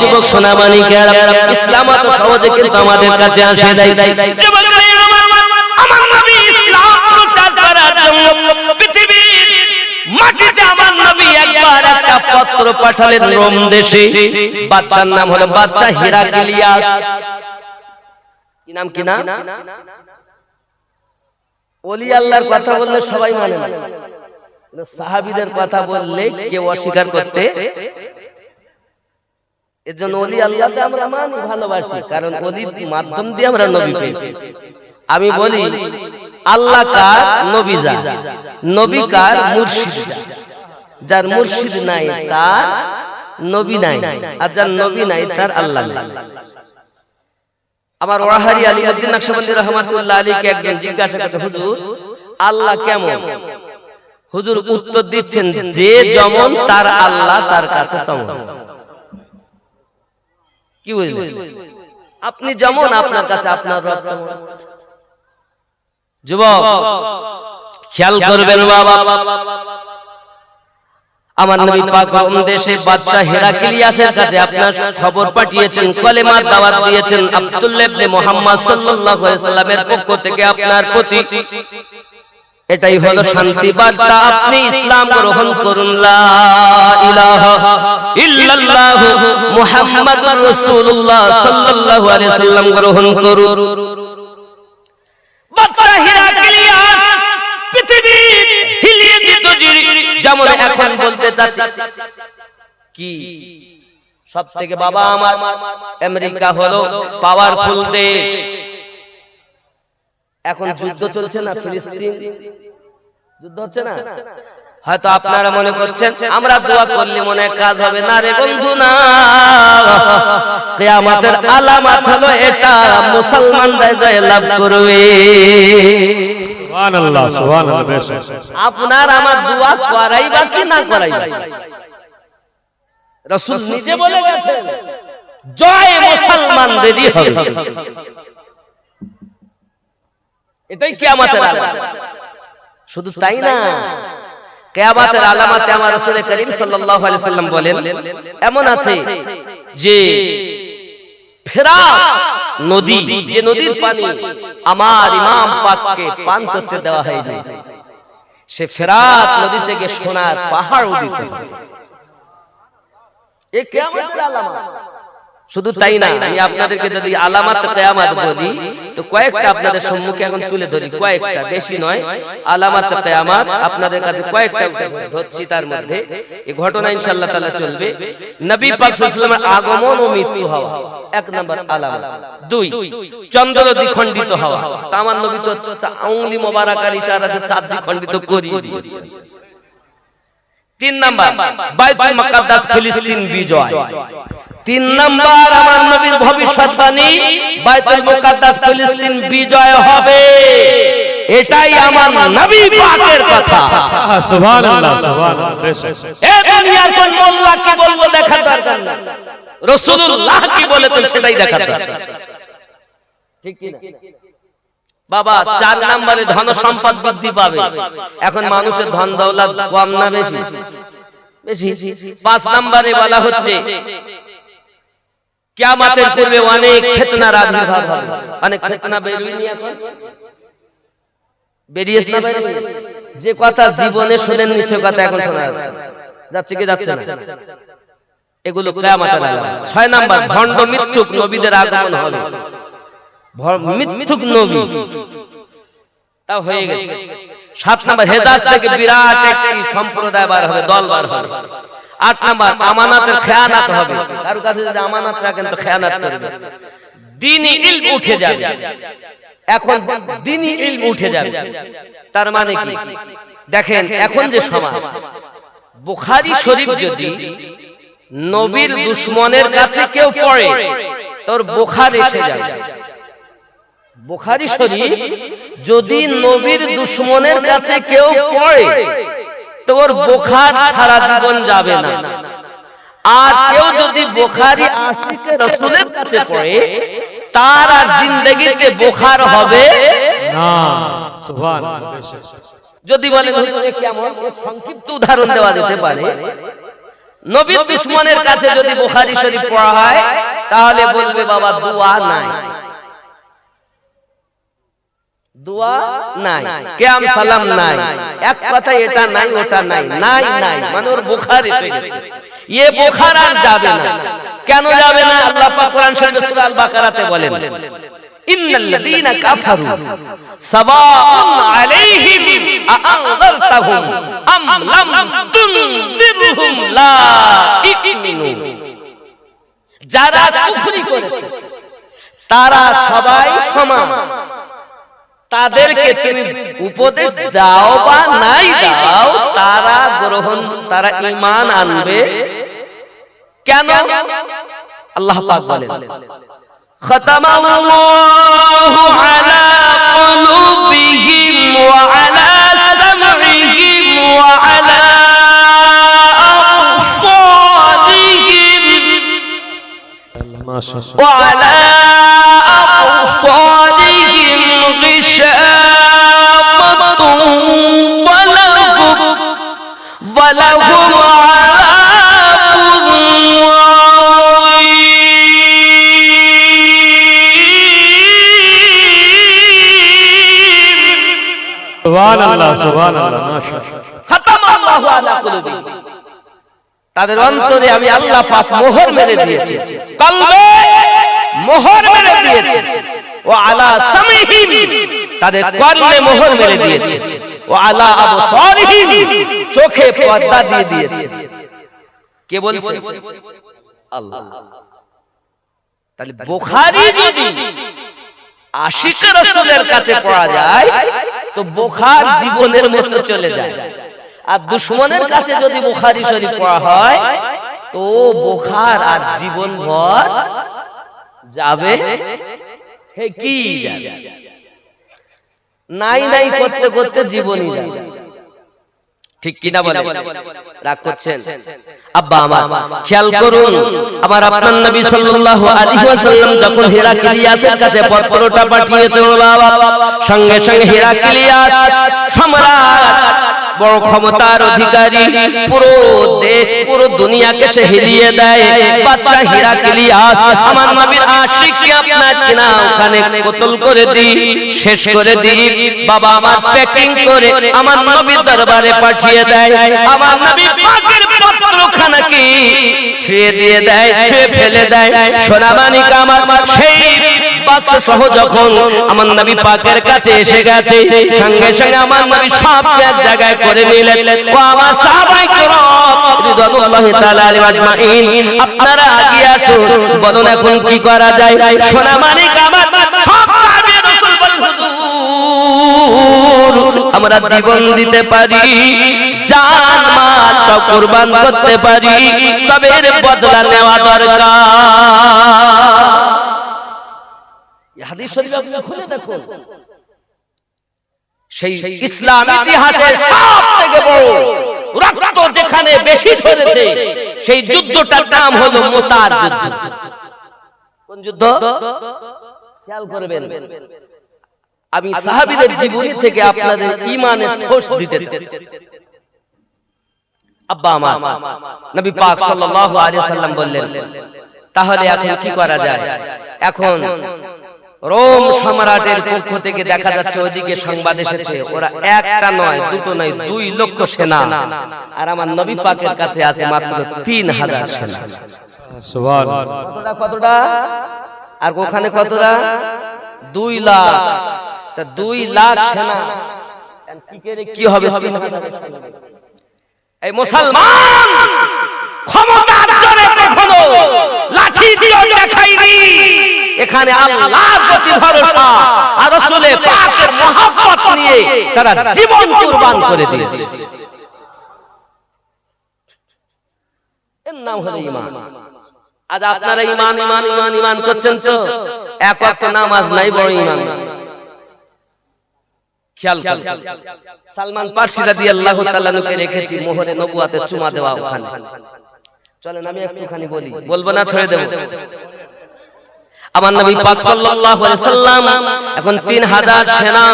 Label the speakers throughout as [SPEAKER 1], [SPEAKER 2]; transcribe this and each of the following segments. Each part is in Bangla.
[SPEAKER 1] যুবক সোনামানিকের ইসলাম এত সহজে কিন্তু আমাদের কাছে আসে দেয় আমার পত্র পাঠালেন রোম দেশে। বাচ্চার নাম হলো বাচ্চা হিরাকিলিয়াস। কি নাম, কি না ওলি আল্লাহর কথা বললে সবাই মানে কিন্তু কথা বললে কেউ অস্বীকার করতে এর জন্য অলি আল্লাহকে আমরা মানি ভালোবাসি। কারণ অলির মাধ্যম দিয়ে আমরা নবী পেয়েছি। আমি বলি আল্লাহ কার নবী যা নবী কার মুর্শিদ? যার মুর্শিদ নাই তার নবী নাই। আর যার নবী নাই তার আল্লাহ নাই। আমার ওয়াহারি আলী উদ্দিন নকশবন্দি রহমাতুল্লাহ আলীকে একজন জিজ্ঞাসা করতে হুজুর আল্লাহ কেমন? হুজুর উত্তর দিচ্ছেন যে যেমন তার আল্লাহ তার কাছে তেমন। কি বুঝলেন আপনি যেমন আপনার কাছে আপনার রব যুবক খেয়াল করবেন বাবা। আমার নবী পাক দেশে বাদশা হেরাকিলিয়াসের কাছে আপনার খবর পাঠিয়েছেন কলেমার দাওয়াত দিয়েছেন আব্দুল্লাহ ইবনে মুহাম্মদ সাল্লাল্লাহু আলাইহি সাল্লামের পক্ষ থেকে আপনার প্রতি। এটাই হলো শান্তি বার্তা। আপনি ইসলাম গ্রহণ করুন। লা ইলাহা ইল্লাল্লাহ মুহাম্মাদুর রাসূলুল্লাহ সাল্লাল্লাহু আলাইহি সাল্লাম গ্রহণ করুন। বাদশা হিরাকিলিয়াস পৃথিবী হিলিয়ে দিত যেমন এখন বলতে চাচ্ছি। কি? সব থেকে বাবা আমার আমেরিকা হলো পাওয়ারফুল দেশ। এখন যুদ্ধ চলছে না ফিলিস্তিন যুদ্ধ হচ্ছে না? হয়তো আপনারা মনে করছেন আমরা দোয়া করলে মনে কাজ হবে না রে বন্ধু না। কিয়ামতের আলামত হলো এটা মুসলমানরা জয় লাভ করবে।
[SPEAKER 2] সুবহানাল্লাহ সুবহানাল্লাহ বেশ।
[SPEAKER 1] আপনার আমার দোয়া করাই বা কি না করাই? রসুল নিজে বলে গেছেন জয় মুসলমানদেরই হবে। এটাই কিয়ামতের আলামত। শুধু তাই না কিয়ামতের আলামতে আমার রাসূল করিম সাল্লাল্লাহু আলাইহি সাল্লাম বলেন এমন আছে যে ফেরাত নদী যে নদীর পানি আমার ইমাম পাককে পান করতে দেওয়া হয়নি। সে ফেরাত নদী থেকে সোনার পাহাড় উদিত হবে। এ কিয়ামতের আলামত। শুধু তাই না আমি আপনাদেরকে যদি আলামাত কিয়ামত বলি তো কয়েকটা আপনাদের সম্মুখে এখন তুলে ধরি কয়েকটা বেশি নয় আলামাত কিয়ামত আপনাদের কাছে কয়েকটা ধরছি তার মধ্যে। এই ঘটনা ইনশাআল্লাহ তাআলা চলবে। নবী পাক সাল্লাল্লাহু আলাইহি আগমন ও মৃত্যু হওয়া। এক নাম্বার আলামত। দুই চন্দ্র দ্বিখণ্ডিত হওয়া। তা আমার নবী তো আঙ্গুলি মোবারকার ইশারাতে চাঁদ দ্বিখণ্ডিত করিয়ে দিয়েছে। তিন নাম্বার বাইতুল মুকাদ্দাস ফিলিস্তিন বিজয়। তিন নাম্বার আমার নবীর ভবিষ্যৎবাণী বাইতুল মুকাদ্দাস ফিলিস্তিন বিজয় হবে। এটাই আমার নবী পাকের কথা।
[SPEAKER 2] সুবহানাল্লাহ সুবহানাল্লাহ
[SPEAKER 1] এ দুনিয়ার কোন মোল্লা কি বলব দেখার দরকার নেই। রাসূলুল্লাহ কি বলেছেন সেটাই দেখার দরকার। ঠিক কি না? বাবা চার নম্বরে ধন সম্পদ বৃদ্ধি পাবে। এখন মানুষের ধন দৌলত কম না বেশি। বেশি। পাঁচ নম্বরে বলা হচ্ছে কিয়ামতের পূর্বে অনেক ফিতনার আবির্ভাব হবে অনেক ফিতনা বেরোয়নি এখন। বেরিয়েছে না? যে কথা জীবনে শোনেননি সে কথা এখন শোনা যাচ্ছে। যাচ্ছে। কি যাচ্ছে না? এগুলো কিয়ামতের আলামত ছয় নাম্বার ভণ্ড মিথ্যুক নবীদের আগমন হবে মিথ্যুক নবী। তাও হয়ে গেছে। সাত নাম্বার হেদাস থেকে বিরাট একটি সম্প্রদায় বার হবে দল বার হবে। আট নাম্বার আমানাতের খেয়ানাত হবে। কারও কাছে যদি আমানাত রাখেন তো খেয়ানাত করবে দিনই ইলম উঠে যাবে। এখন দিনই ইলম উঠে যাবে। তার মানে কি? দেখেন এখন যে সমাজ বুখারী শরীফ যদি নবীর দুশ্মনের কাছে কেউ পড়ে তোর বুখার এসে যাবে বুখারী শরীফ যদি নবীর দুশ্মনের কাছে কেউ পড়ে তোর বোখার সারা জীবন যাবে না। আর কেউ যদি বোখারি আশিকে রসুলের কাছে পড়ে তার আর জিন্দগিতে বোখার হবে
[SPEAKER 2] না।
[SPEAKER 1] যদি বলে কেমন সংক্ষিপ্ত উদাহরণ দেওয়া যেতে পারে নবীর দুশ্মনের কাছে যদি বুখারী শরীফ পড়া হয় তাহলে বলবে বাবা দোয়া নাই। দোয়া নাই। কেয়াম সালাম নাই। এক কথা এটা নাই ওটা নাই। নাই। নাই মানে ওর বুখার এসে গেছে। ইয়ে বুখার আর যাবে না। কেন যাবে না? আল্লাহ পাক কোরআন শরীফে সূরা আল বাকারাতে বলেন। ইন্নাল্লাযীনা কাফারু সাওয়াউন আলাইহিম আআনযারতাহুম আম লাম তুনদিরহুম লা ইউমিনুন। যারা কুফরি করেছে তারা সবাই সমান। তাদেরকে তুমি উপদেশ দাও বা নাই দাও তারা গ্রহণ তারা ইমান আনবে। কেন? আল্লাহ পাক বলেন খতামাল্লাহু আলা কুলুবিহিম ওয়া আলা ওয়া
[SPEAKER 2] আলা
[SPEAKER 1] ওয়া আলা غشاوة ولهم ولهم عذاب عظيم
[SPEAKER 2] সুবহানাল্লাহ সুবহানাল্লাহ মাশাআল্লাহ
[SPEAKER 1] খতম আল্লাহু আলা কুলুবিহিম তাদের অন্তরে আমি আল্লাহ পাক মোহর মেরে দিয়েছি কলবে মোহর মেরে দিয়েছি ও আলা সামিহিম তাদের কর্মে মোহর মেরে দিয়েছি। ও আলা আবসারিহিম চোখে পর্দা দিয়ে দিয়েছি। কে বলছে? আল্লাহ। তাহলে বুখারী যদি আশিক রাসূলের কাছে পড়া যায় তো বুখার জীবনের মতো চলে যায়। আর দুশ্মনের কাছে যদি বুখারী শরীফ পড়া হয় তো বুখার আর জীবন ভর যাবে হে কি? নাই নাই করতে করতে জীবনই যাবে ঠিক কিনা বলে রাগ করছেন? আব্বা আমার খেয়াল করুন আমার আপনার নবী সাল্লাল্লাহু আলাইহি ওয়াসাল্লাম যখন হিরাক্লিয়াসের কাছে পত্রটা পাঠিয়েছে ও বাবা সঙ্গে সঙ্গে হিরাক্লিয়াস সম্রাট বড় ক্ষমতার অধিকারী, পুরো দেশ, পুরো দুনিয়াকে সে হিলিয়ে দেয়। বাদশা হিরাক্লিয়াস, আমার নবীর আশিককে আপনার কিনা ওখানে কতল করে দি শেষ করে দি বাবা আমার প্যাকিং করে আমার নবীর দরবারে পাঠিয়ে দেয়। আমার নবী পাকের পত্রখানা কি? ছিঁড়ে দিয়ে দেয়, ছিঁড়ে ফেলে দেয়। সোনামানিক আমার সেই বাক্স সহ যখন আমার নবী পাকের কাছে এসে গেছে, সঙ্গে সঙ্গে আমার নবী সব এক জায়গায় করে নিলেন ও আমার সাহাবাই کرام রিদওয়ানুল্লাহি তাআলা আলাইহিম আজমাইন আপনারা আগিয়ে আসুন বলুন এখন কি করা যায় সোনামানিক আমার সব সাহাবী রাসূল বলেন হুজুর আমরা জীবন দিতে পারি জান মাল সব কুরবান করতে পারি তবে এর বদলা নেওয়া দরকার এই হাদিস শরীফ আপনি খুলে দেখুন সেই ইসলাম ইতিহাসের সব থেকে বড় রক্ত যেখানে বেশি ঝরেছে সেই যুদ্ধটার নাম হলো মোতার যুদ্ধ। কোন যুদ্ধ? খেয়াল করবেন। আমি সাহাবীদের জীবনী থেকে আপনাদের ইমানের ঠোস দিতে চাই। আব্বা আমার নবী পাক সাল্লাল্লাহু আলাইহি সাল্লাম বললেন তাহলে এখন কি করা যায়? এখন রোম সম্রাটের পক্ষ থেকে দেখা যাচ্ছে ওইদিকে সংবাদ এসেছে। ওরা একটা নয় দুটো নয় দুই লক্ষ সেনা। আর আমার নবী পাকের কাছে আছে মাত্র তিন হাজার সেনা। কতটা কতটা? আর ওখানে কতটা? দুই লাখ। তা দুই লাখ সেনা। কি করে কি হবে হাজারের এই মুসলমান! ক্ষমতার জোরে কখনো লাঠি দিয়ে দেখাইনি এখানে আল্লাহর প্রতি ভরসা আর রাসূলে পাকের মহব্বত নিয়ে তারা জীবন কুরবান করে দিয়েছে। এর নাম হলো ঈমান। আজ আপনারা ঈমান ঈমান ঈমান ঈমান করছেন তো? এক ওয়াক্ত নামাজ নাই বড় ঈমান। খেয়াল করুন। সালমান পার্সি রাদিয়াল্লাহু তাআলা নুকে রেখেছি, মোহরে নবুয়াতে চুমা দেওয়া ওখানে। চলেন আমি একটুখানি বলি। বলব না, ছেড়ে দেব? আমার নবী পাক সাল্লাল্লাহু আলাইহি সাল্লাম এখন 3000 সেনা।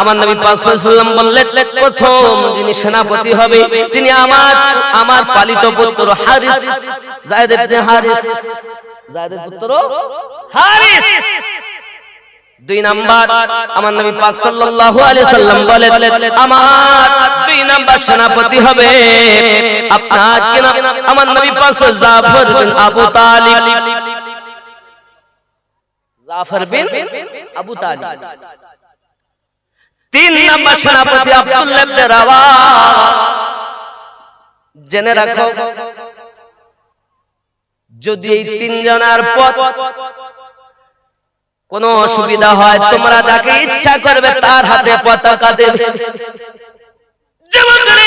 [SPEAKER 1] আমার নবী পাক সাল্লাল্লাহু আলাইহি সাল্লাম বললেন প্রথম যিনি সেনাপতি হবে তিনি আমার আমার পালিত পুত্র হারিস। যায়েদ ইবনে হারিস। যায়েদের পুত্র হারিস। দুই নাম্বার আমার নবী পাক সাল্লাল্লাহু আলাইহি সাল্লাম বলেন আমার দুই নাম্বার সেনাপতি হবে। আপনার কি নাম আমার নবী পাক জাফর বিন আবু তালিব। জাফর বিন আবু তালিব। তিন নাম্বার সেনাপতি আব্দুল্লাহ ইবনে রাওয়া। জেনে রাখো যদি এই তিনজনের পথ কোন অসুবিধা হয় তোমরা যাকে ইচ্ছা করবে তার হাতে পতাকা দেবে। যেমন রাসূল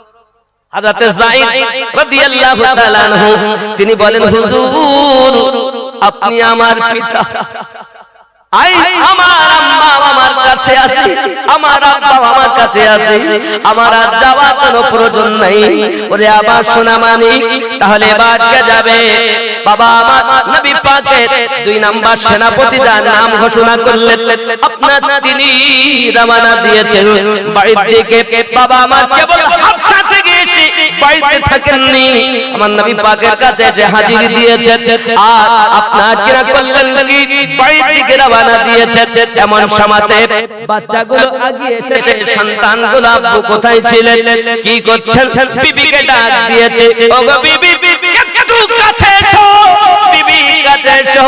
[SPEAKER 1] হযরতে যায়েদ রাদিয়াল্লাহু তাআলা আনহু তিনি বলেন হুজুর আপনি আমার পিতা। আই আমার আম্মা আমার কাছে আছে আমার আব্বা আমার কাছে আছে আমার আর যাওয়ার কোনো প্রয়োজন নাই। ওরে আবার শোনা মানি তাহলে এবার কে যাবে? বাবা আমার নবী পাকের দুই নাম্বার সেনাপতি যার নাম ঘোষণা করলেন আপনার তিনি রওনা দিয়েছেন। বাড়ির দিকে বাবা আমার কেবল বাড়িতে থাকেননি। আমার নবী পাকের কাছে যে হাজির দিয়েছে আর আপনার কিনা করলেন কি? বাড়ির দিকে রওনা দিয়েছে এমন সমাতে বাচ্চাগুলো আগিয়ে এসেছে। সন্তানগুলো আব্বু কোথায় ছিলেন? কি করছেন? বিবিকে ডাক দিয়েছে। ওগো বিবি, একটু কাছে এসো। বিবি কাছে এসো।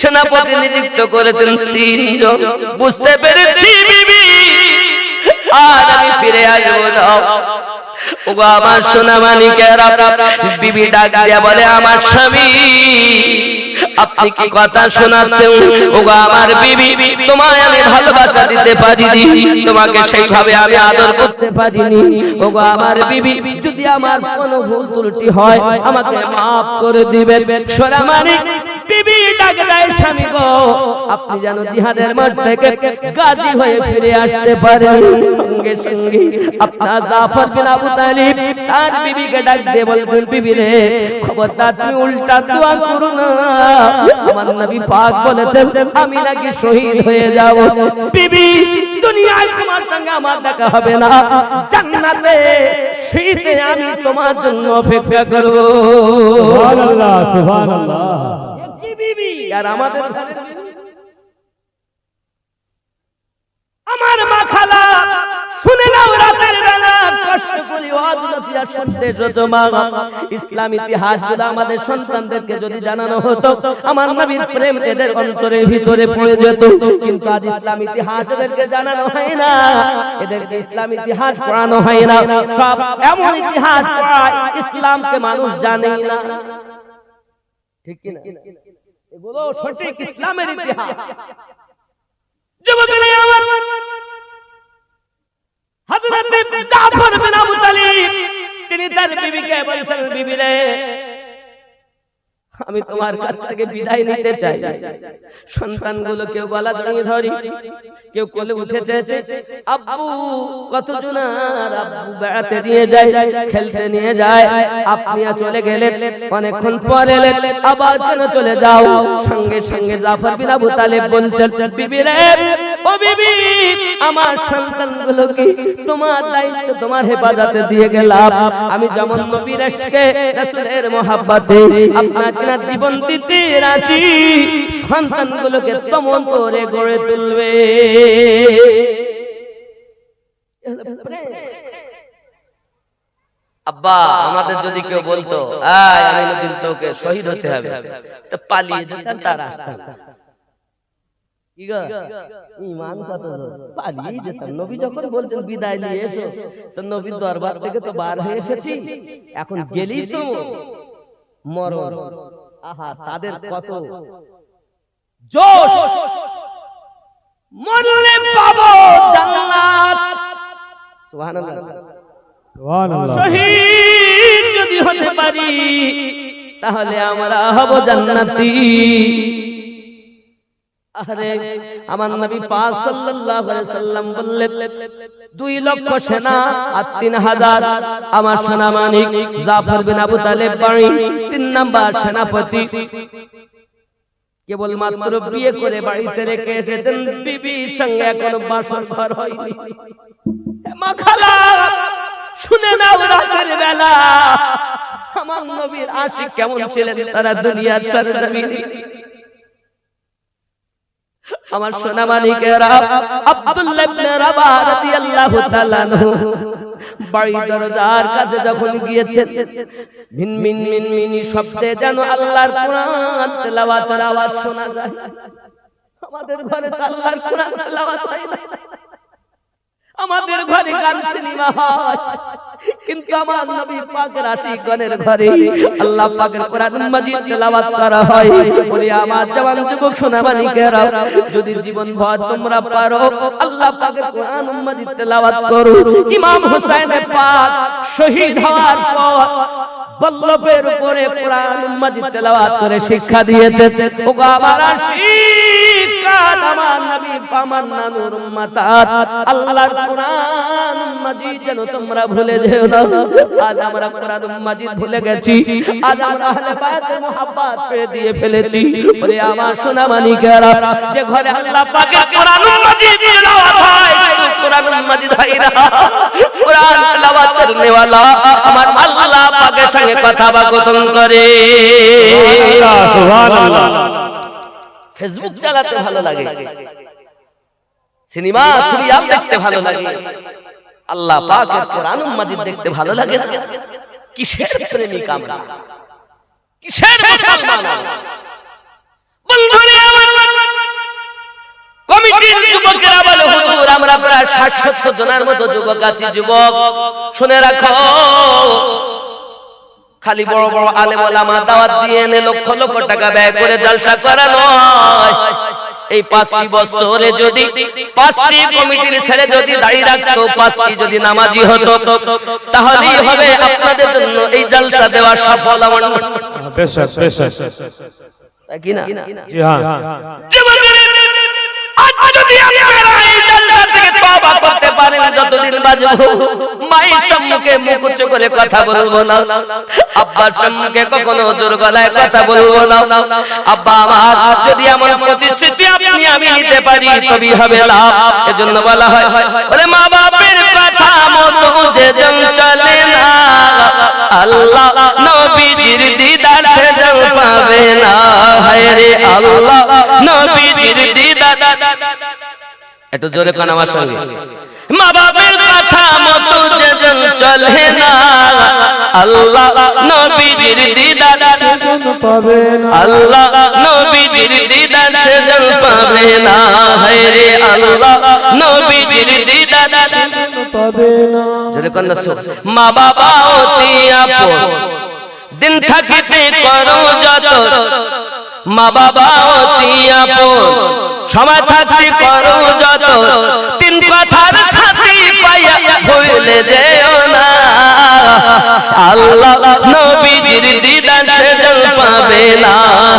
[SPEAKER 1] সেনাপতি নিযুক্ত করেছেন তিনজন। বুঝতে পেরেছি বিবি? আর আমি ফিরে আসব না। ওগো আমার সোনা মানিকেরা বিবি ডাক দিয়া বলে আমার স্বামী আপনি কি কথা শোনাচ্ছেন? ওগো আমার বিবি তোমায় আমি ভালোবাসা দিতে পারিনি। তোমাকে সেইভাবে আমি আদর করতে পারিনি। ওগো আমার বিবি যদি আমার কোনো ভুল ত্রুটি হয় আমাকে মাফ করে দিবেন। সোনা মানিক বিবি ডাক দেয় স্বামী গো আপনি যেন জিহাদের মাঠ থেকে গাজী হয়ে ফিরে আসতে পারেন। সঙ্গে সঙ্গে আপনার জাফর বিন আবু তালিব তার বিবিকে ডাক দিয়ে বলবেন বিবি রে খবরদার তুমি উল্টা দোয়া করো না। আমার নবী পাক বলেছেন আমি নাকি শহীদ হয়ে যাব। বিবি দুনিয়ায় তোমার সঙ্গে আমার দেখা হবে না। জান্নাতে শীতে আমি তোমার জন্য অপেক্ষা করব।
[SPEAKER 2] সুবহানাল্লাহ সুবহানাল্লাহ।
[SPEAKER 1] বিবি আর আমাদের আমার মা খালা শুনে নাও রাতের বেলা কষ্ট করি অজনতি আর শুনতে ইসলাম ইতিহাসগুলো আমাদের সন্তানদেরকে যদি জানানো হতো, আমার নবীর প্রেম এদের অন্তরের ভিতরে পড়ে যেত। কিন্তু আজ ইসলাম ইতিহাস এদেরকে জানানো হয় না। এদেরকে ইসলাম ইতিহাস পড়ানো হয় না। সব এমন ইতিহাস ইসলামকে মানুষ জানেই না। ঠিক কিনা? এগুলো সঠিক ইসলামের ইতিহাস। যুবকেরা আমার আমি তোমার কাছ থেকে বিদায় নিতে চাই। সন্তানগুলো কেউ গলা জড়িয়ে ধরি, কেউ কোলে উঠেছে আব্বু কতজন আর আব্বু বেড়াতে নিয়ে যায়, খেলতে নিয়ে যায়। আপনিও চলে গেলেন অনেকক্ষণ পর আবার কেন চলে যাও? সঙ্গে সঙ্গে জাফর বিন আবু তালেব বলছেন বিবি রে ও তোমার দায়িত্ব, তোমার হেফাজতে দিয়ে গেলাম। আমি যেমন আপনার জীবন দিতে রাজি করে গড়ে তুলবে। আব্বা, আমাদের যদি কেউ বলতো, আয় আমিনুদ্দিন তোকে শহীদ হতে হবে। তো পালিয়ে যেতাম তার আসতাম কি গো? ইমান কত দূর? যেতাম। নবী যখন বলছেন বিদায় নিয়ে এসো। তো নবীর দরবার থেকে তো বার হয়ে এসেছি। এখন গেলেই তো মরণ। আহা তাদের কত? জোশ! মরলে পাবো জান্নাত। সুবহানাল্লাহ।
[SPEAKER 2] সুবহানাল্লাহ।
[SPEAKER 1] শহীদ যদি হতে পারি তাহলে আমরা হব জান্নাতি। আরে আমার নবী পাক সাল্লাল্লাহু আলাইহি সাল্লাম বললেন দুই লক্ষ সেনা আর তিন হাজার। আমার সেনা মানিক জাফর বিন আবু তালেব বাড়ি তিন নাম্বার সেনাপতি। কেবল মাত্র বিয়ে করে বাড়িতে রেখে এসেছেন বিবির সঙ্গে এখনও বাসর ঘর হয়নি। মা খালা শুনে নাও রাতের বেলা। আমার নবীর আশিক কেমন ছিলেন? তারা দুনিয়ার সরজমিনে। আমার সোনা মানিকেরা আব্দুল্লাহ ইবনে রাবা রাদিয়াল্লাহু তাআলা আনহু বাড়ি দরজার কাছে যখন গিয়েছেন মিন মিন মিন মিনি শব্দে যেন আল্লাহর কোরআন তেলাওয়াতের আওয়াজ শোনা যায়। আমাদের ঘরে তো আল্লাহর কোরআন তেলাওয়াত হয় না। আমাদের ঘরে গান সিনেমা হয়। কিন্তু আমার নবী পাকের আশিকগণের ঘরে আল্লাহ পাকের কোরআন মাজিদ তেলাওয়াত করা হয়। বলি আমার জওয়ান যুবক সোনামানিকেরা যদি জীবন ভর তোমরা পারো আল্লাহ পাকের কোরআন মাজিদ তেলাওয়াত করো ইমাম হোসেন পাক শহীদ হওয়ার পর বল্লভের উপরে কোরআন মাজিদ তেলাওয়াত করে শিক্ষা দিয়েছে। ওগো আমার আশিকাত আমার নবী, পামান নানুর উম্মাতাত। আল্লাহর কোরআন, মাজিদ যেন তোমরা ভুলে যেও না। আজ আমরা কোরআন, মাজিদ ভুলে গেছি। আজ আমরা আহলে বায়াতের মুহাব্বত ছেড়ে দিয়ে ফেলেছি। বলে আমার সোনা মানিকেরা যে ঘরে আল্লাহ পাকের কোরআন, মাজিদ তেলাওয়াত হয় কোরআন, মাজিদ হয় না। কোরআন তেলাওয়াত করনে वाला আমার আল্লাহ পাকের সঙ্গে কথা বাকতন করে।
[SPEAKER 2] সুবহানাল্লাহ সুবহানাল্লাহ।
[SPEAKER 1] ফেসবুক চালাতে ভালো লাগে। সিনেমা সিরিয়াল দেখতে ভালো লাগে। আল্লাহ পাকের কোরআন মাজিদ দেখতে ভালো লাগে কিসের প্রেমিক আমরা? কিসের মুসলমান? বন্ধুরে আমার কমিটির যুবকেরা বলে হুজুর আমরা প্রায় ষাট সত্তর জনের মতো যুবক আছি যুবক। শুনে রাখো খালি বড় বড় আলেম ওলামা দাওয়াত দিয়ে এনে লক্ষ লক্ষ টাকা ব্যয় করে জলসা করা নয় এই পাঁচটি বছরে যদি পাঁচটি কমিটির ছেড়ে যদি দাঁড়িয়ে রাখতো পাঁচটি যদি নামাজি হতো তাহলেই হবে আপনাদের জন্য এই জলসা দেওয়া সফল আমার
[SPEAKER 2] বেশক বেশক
[SPEAKER 1] তাই কি না?
[SPEAKER 2] জি হ্যাঁ।
[SPEAKER 1] আজ যদি আপনারা তওবা করতে পারেন, যতদিন বাঁচবো মায়ের সম্মুখে মুখ উঁচু করে কথা বলব না। আব্বার সম্মুখে কখনো জোর গলায় কথা বলব না। আব্বা, আমার, যদি এমন প্রতিশ্রুতি আপনি, আমি নিতে পারি, তবেই হবে লাভ। এজন্য বলা হয় বলে মা বাপের কথা মতো যে জন চলে না। আল্লাহ নবীজির দিদার সে জন পাবে না। হায় রে আল্লাহ নবীজির দিদার। একটু জোরে কোন আমার সঙ্গে? মা বাবার কথা মতো যেজন চলে না আল্লাহ নবীজির দিদার
[SPEAKER 2] পাবে না।
[SPEAKER 1] আল্লাহ নবীজির দিদার সেজন পাবে না হায় রে আল্লাহ নবীজির দিদার
[SPEAKER 2] পাবে না।
[SPEAKER 1] জোরে কোন মা বাবা অতি আপন। দিন থাকিতে করো যত। মা বাবা অতি আপন। সময় থাকতে করো যত। তিন কথার সাথী পাইয়া ভুলে যেও না। আল্লাহ নবীজির দিদার সেজন পাবে না।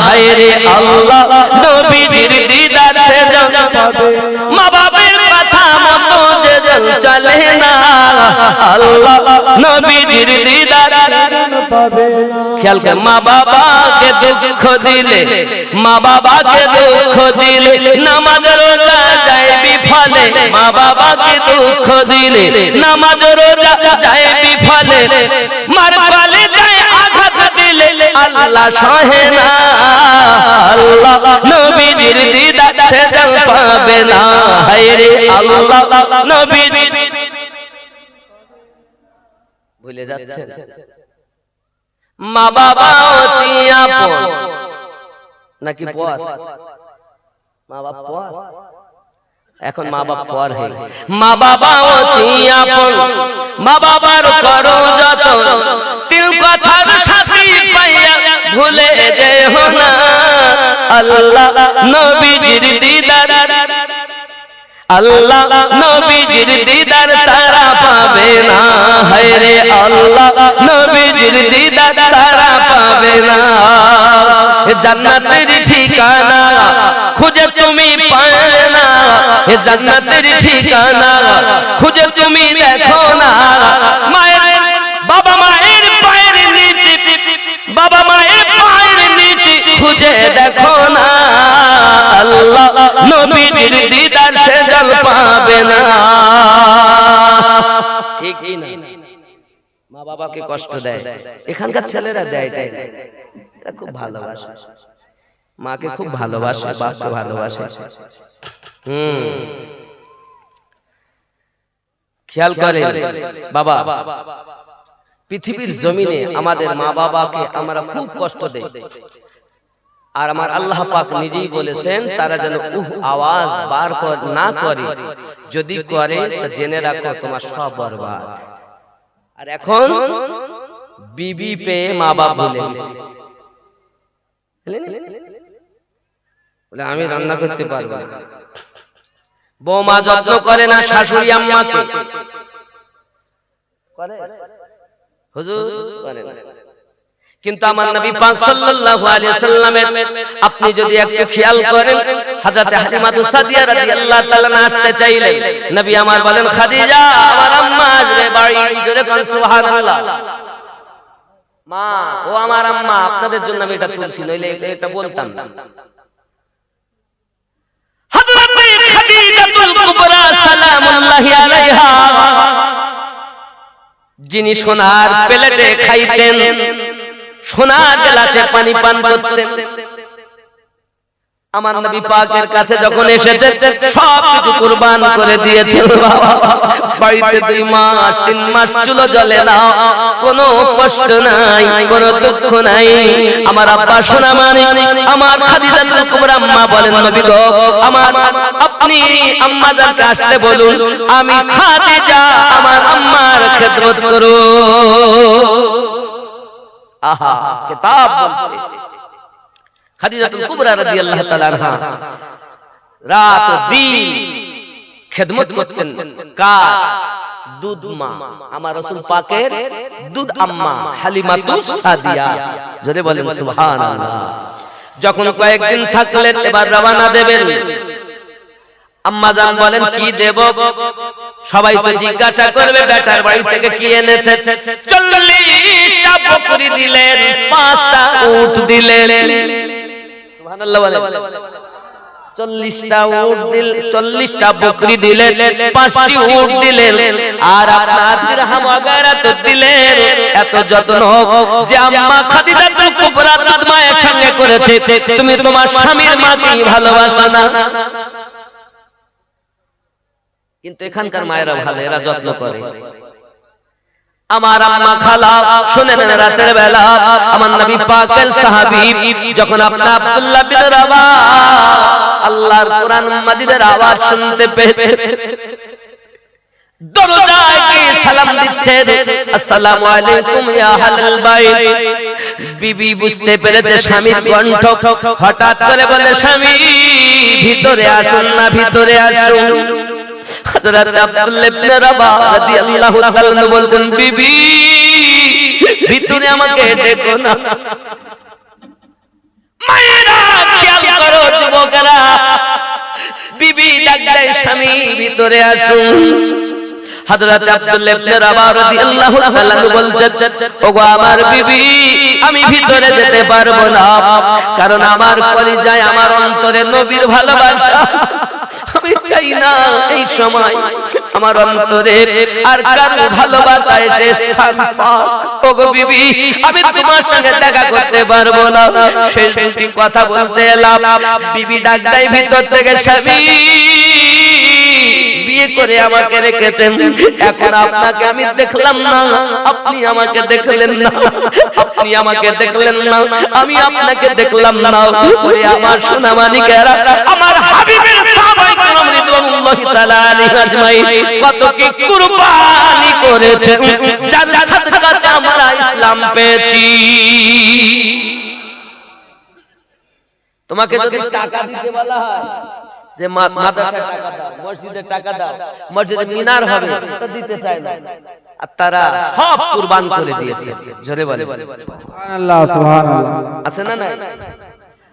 [SPEAKER 1] হায় রে আল্লাহ নবীজির দিদার সেজন পাবে মতো যেজন চলে না আল্লাহ নবীজির দিদার
[SPEAKER 2] পাবে না
[SPEAKER 1] খেয়াল করে মা বাবাকে দুঃখ দিলে মা বাবাকে দুঃখ দিলে নামাজ রোজা যায় বিফলে মা বাবাকে দুঃখ দিলে নামাজ রোজা যায় বিফলে মার আল্লাহ সহে না, আল্লাহ নবী পাবে না, হায় রে আল্লাহ নবী ভুলে যাচ্ছে মা বাবা অতি আপন। নাকি পর মা বাবা পর এখন মা বাবা পর হে। মা বাবা অতি আপন? মা বাবার করো যত তিল কথার সাথী পাইয়া ভুলে যেও না। আল্লাহ নবীজির দিদার। আল্লাহ নবীজির দিদার তারা পাবে না। হায় রে আল্লাহ নবীজির দিদার তারা পাবে না। জান্নাতের ঠিকানা খুঁজে তুমি না হে জান্নাতের ঠিকানা খুঁজে তুমি দেখো না। মায়ের বাবা মায়ের পায়ের নিচে, বাবা মায়ের পায়ের নিচে খুঁজে দেখো না। আল্লাহ নবীর দিদার সে জল পাবে না। ঠিক না? মা বাবাকে কষ্ট দেয়। এখানকার ছেলেরা দেয় খুব ভালোবাসে। মাকে খুব ভালোবাসে, বাপকে ভালোবাসে। হুম। খেয়াল করে বাবা পৃথিবীর জমিনে আমাদের মা বাবাকে আমরা খুব কষ্ট দেই। আর আমার আল্লাহ পাক নিজেই বলেছেন তারা যেন উহ আওয়াজ বার কর না করে। যদি করে তা জেনে রাখো তোমার সব বরবাদ। আর এখন বিবি পেয়ে মা বাপ বলে বলে। আমি রান্না করতে পারব না। বৌমা যত্ন করে না শাশুড়ি আম্মাকে? করে? হুজুর করে না। কিন্তু আমার নবী পাক সাল্লাল্লাহু আলাইহি সাল্লামের আপনি যদি একটু খেয়াল করেন হযরত হালিমাতু সাদিয়া রাদিয়াল্লাহু তাআলা না আসতে চাইলেন। নবী আমার বলেন খাদিজা আমার আম্মা আসবে বাড়ি। জোরে কোন সুবহানাল্লাহ। মা ও আমার আম্মা আপনাদের জন্য আমি এটা তুলছি নইলে এটা বলতাম না হযরত যিনি সোনার প্লেটে খাইতেন সোনার গ্লাসে পানি পান করতেন। আমার নবী পাকের কাছে যখন এসেছে সব কিছু কুরবান করে দিয়েছেন বাবা। বাড়িতে দুই মাস তিন মাস চুলো জ্বলে না। কোনো কষ্ট নাই কোনো দুঃখ নাই। আমার আব্বা সোনা মানে আমার খাদিজাতুল কুবরা আম্মা বলেন নবী গো আমার আপনি আম্মা যাকে আসতে বলুন আমি খাদিজা আমার আম্মার খেদমত করব। আহা কিতাব বলছে। খাদিজাতুল কুবরা রাদিয়াল্লাহু তাআলা আনহা। রাত ও দিন খেদমত করতেন। কার? দুধ মা। আমার রাসূল পাকের দুধ আম্মা হালিমাতু সাদিয়া। জোরে বলেন সুবহানাল্লাহ। যখন কয়েকদিন থাকলেন এবার রওনা দেবেন। আম্মা জান বলেন কি দেব? সবাই তো জিজ্ঞাসা করবে বেটার বাড়ি থেকে কি এনেছে? চল্লিশটা বকরি দিলেন পাঁচটা উট দিলেন। চল্লিশটা উট দিল চল্লিশটা বকরি দিলেন পাঁচটি উট দিলেন আর আপনার দিরহাম তো দিলেন। এত যত্ন যে আম্মা খাদিজা তো কুবরা দুধ মায়ের করেছে। তুমি তোমার স্বামীর মাকেই ভালোবাসো না। কিন্তু এখানকার মায়েরা ভালো এরা যত্ন করে। আমার আম্মা খালা, শুনে নেন রাতের বেলা, আমার নবী পাকের সাহাবী, যখন আপনি আব্দুল্লাহ বিন রাবা, আল্লাহর কোরআন মাজিদের আওয়াজ শুনতে পেয়েছে। হঠাৎ করে বলে, স্বামী, ভিতরে আসুন না, ভিতরে আসুন। হযরত আব্দুল্লাহ ইবনে রাবা রাদিয়াল্লাহু তাআলা বলতেন বিবি, ভিতরে আমাকে ডেকো না। মায়েরা, খেয়াল করো যুবকেরা, বিবি ডাক দেয়, স্বামী ভিতরে আসুন। হযরত আব্দুল্লাহ ইবনে রাবা রাদিয়াল্লাহু তাআলা বলছেন, ওগো আমার বিবি, আমি ভিতরে যেতে পারব না, কারণ আমার কলিজায় আমার অন্তরে নবীর ভালোবাসা। আমি চাই না এই সময় আমার অন্তরে আর কারও ভালোবাসা এসে স্থান পাক। ওগো বিবি, আমি তোমার সঙ্গে দেখা করতে পারব না। শেষ দুটি কথা বলতে এলাম। বিবি ডাক দেয়, ভিতর থেকে স্বামী বিয়ে করে আমাকে রেখেছেন। এখন আপনাকে আমি দেখলাম না। আপনি আমাকে দেখলেন না। আপনি আমাকে দেখলেন না। আমি আপনাকে দেখলাম না। ওরে আমার সোনা মানিকেরা আমার হাবিবের সাহাবায়ে কেরাম রিদওয়ানুল্লাহি তাআলা আলাইহিম আজমাইন, কত কি কুরবানি করেছেন। যার সাদকাতে আমরা ইসলাম পেয়েছি। তোমাকে যদি টাকা দিতে বলা হয় যে মাদ্রাসা মাদ্রাসায় টাকা দাও মসজিদে টাকা দাও মসজিদে মিনার হবে তো দিতে চায় না। আর তারা সব কুরবান করে দিয়েছে। জোরে বলে
[SPEAKER 2] সুবহানাল্লাহ সুবহানাল্লাহ।
[SPEAKER 1] আছে না না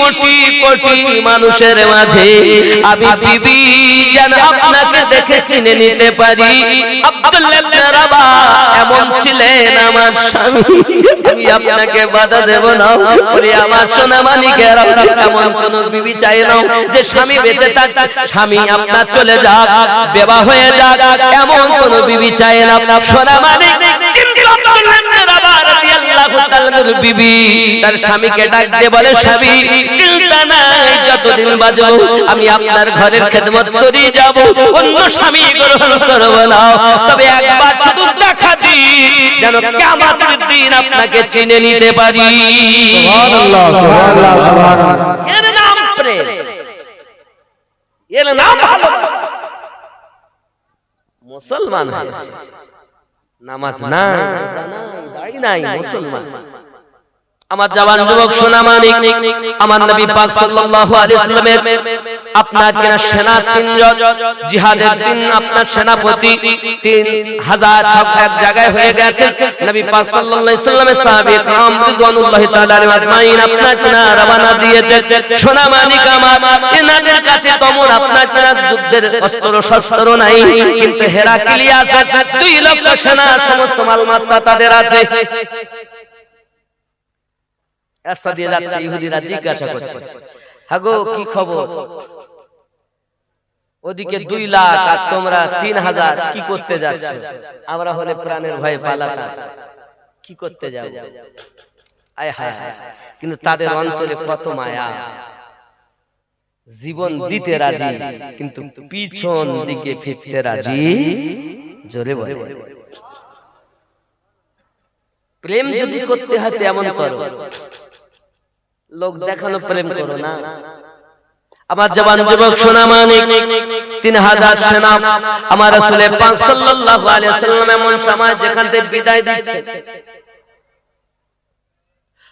[SPEAKER 1] কোটি কোটি মানুষের মাঝে। আমি বিবি যেন আপনাকে দেখে চিনে নিতে পারি। এমন ছিলেন আমার স্বামী। আমি আপনাকে বাধা দেব না। আমার সোনা মানিকেরা এমন কোন বিবি চাই না। যে স্বামী বেঁচে থাক, স্বামী আপনার চলে যাক, বিবাহ হয়ে যাক, এমন কোন বিবি চাই না। সোনা মানিক বিবি, তার স্বামীকে ডাক দিয়ে বলে, স্বামী চিন্তা নাই যতদিন বাঁচবো আমি আপনার ঘরের খেদমত করি যাব। অন্য স্বামী গ্রহণ করব না। তবে একবার শুধু দেখা দিন যেন কিয়ামতের দিন আপনাকে চিনে নিতে পারি।
[SPEAKER 2] সুবহানাল্লাহ সুবহানাল্লাহ সুবহানাল্লাহ।
[SPEAKER 1] এর নাম প্রেম। এর নাম ভালোবাসা। মুসলমান হয়েছে। নামাজ নাই নাই, দাড়ি নাই মুসলমান। আমার জওয়ান যুবক সোনা মানিক আমার নবী পাক সাল্লাল্লাহু আলাইহি সাল্লামের আপনার কিনা সেনা তিনজন জিহাদের তিন আপনার সেনাপতি তিন হাজার সব এক জায়গায় হয়ে গেছে নবী পাক সাল্লাল্লাহু আলাইহি সাল্লামের সাহাবী کرام রিদওয়ানুল্লাহি তাআলা আলাইহিম আজমাইন আপনার কিনা রওনা দিয়েছে সোনা মানিক আমার এনাদের কাছে তমন আপনার কিনা যুদ্ধের অস্ত্র শস্ত্র নাই কিন্তু হেরাক্লিয়াস আছে দুই লক্ষ সেনা সমস্ত মালমাত্রা তাদের আছে রাস্তা দিয়ে যাচ্ছে ইহুদিরা জিজ্ঞাসা করছে। হাগো কি খবর? ওদিকে দুই লাখ আর তোমরা তিন হাজার কি করতে যাচ্ছ? আমরা হলে প্রাণের ভয়ে পালাতাম কি করতে যাও আয় হায় হায়। কিন্তু তাদের অন্তরে কত মায়া। জীবন দিতে রাজি কিন্তু পিছন দিকে ফিরতে রাজি জোরে বলে। প্রেম যদি করতে হয় তেমন করো। লোক দেখানো প্রেম করো না। আমার জবান যুবক সোনা মানিক তিন হাজার সেনা আমার আসলে পাক সাল্লাল্লাহু আলাইহি সাল্লাম এমন সময় যেখান থেকে বিদায় দিচ্ছে।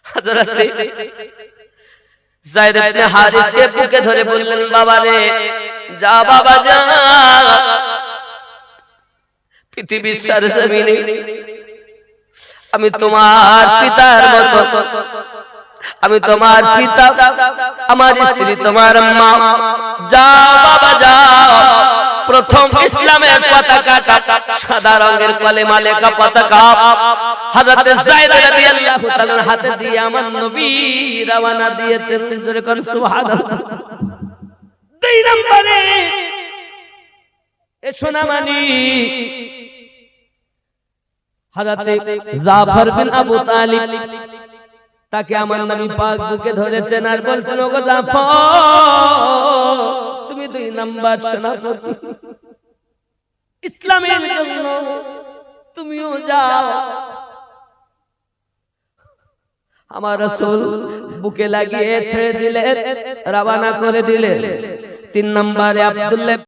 [SPEAKER 1] হযরত যায়েদ ইবনে হারিসকে বুকে ধরে বললেন বাবা রে যা বাবা যা। পৃথিবীর আমি তোমার পিতার মতো আমি তোমার পিতা আমার স্ত্রী তোমার মা। যাও বাবা যাও। প্রথম ইসলামের পতাকা সাদা রঙের কলেমা লেখা পতাকা। হযরত যায়েদ রাদিয়াল্লাহু তাআলার হাতে দিয়ে আমার নবী রওনা দিয়েছেন। জোরে কোন সুবহানাল্লাহ। দুই নম্বরে। এ সোনামানি হযরত জাফর বিন আবু তালিব। তাকে আমার নবী পাক বুকে ধরেছেন আর বলছেন ওগো তুমি দুই নাম্বার সেনাপতি। ইসলামের জন্য তুমিও যাও। আমার রাসূল বুকে লাগিয়ে ছেড়ে দিলে রওনা করে দিলে। তিন নম্বরে আব্দুল্লাহ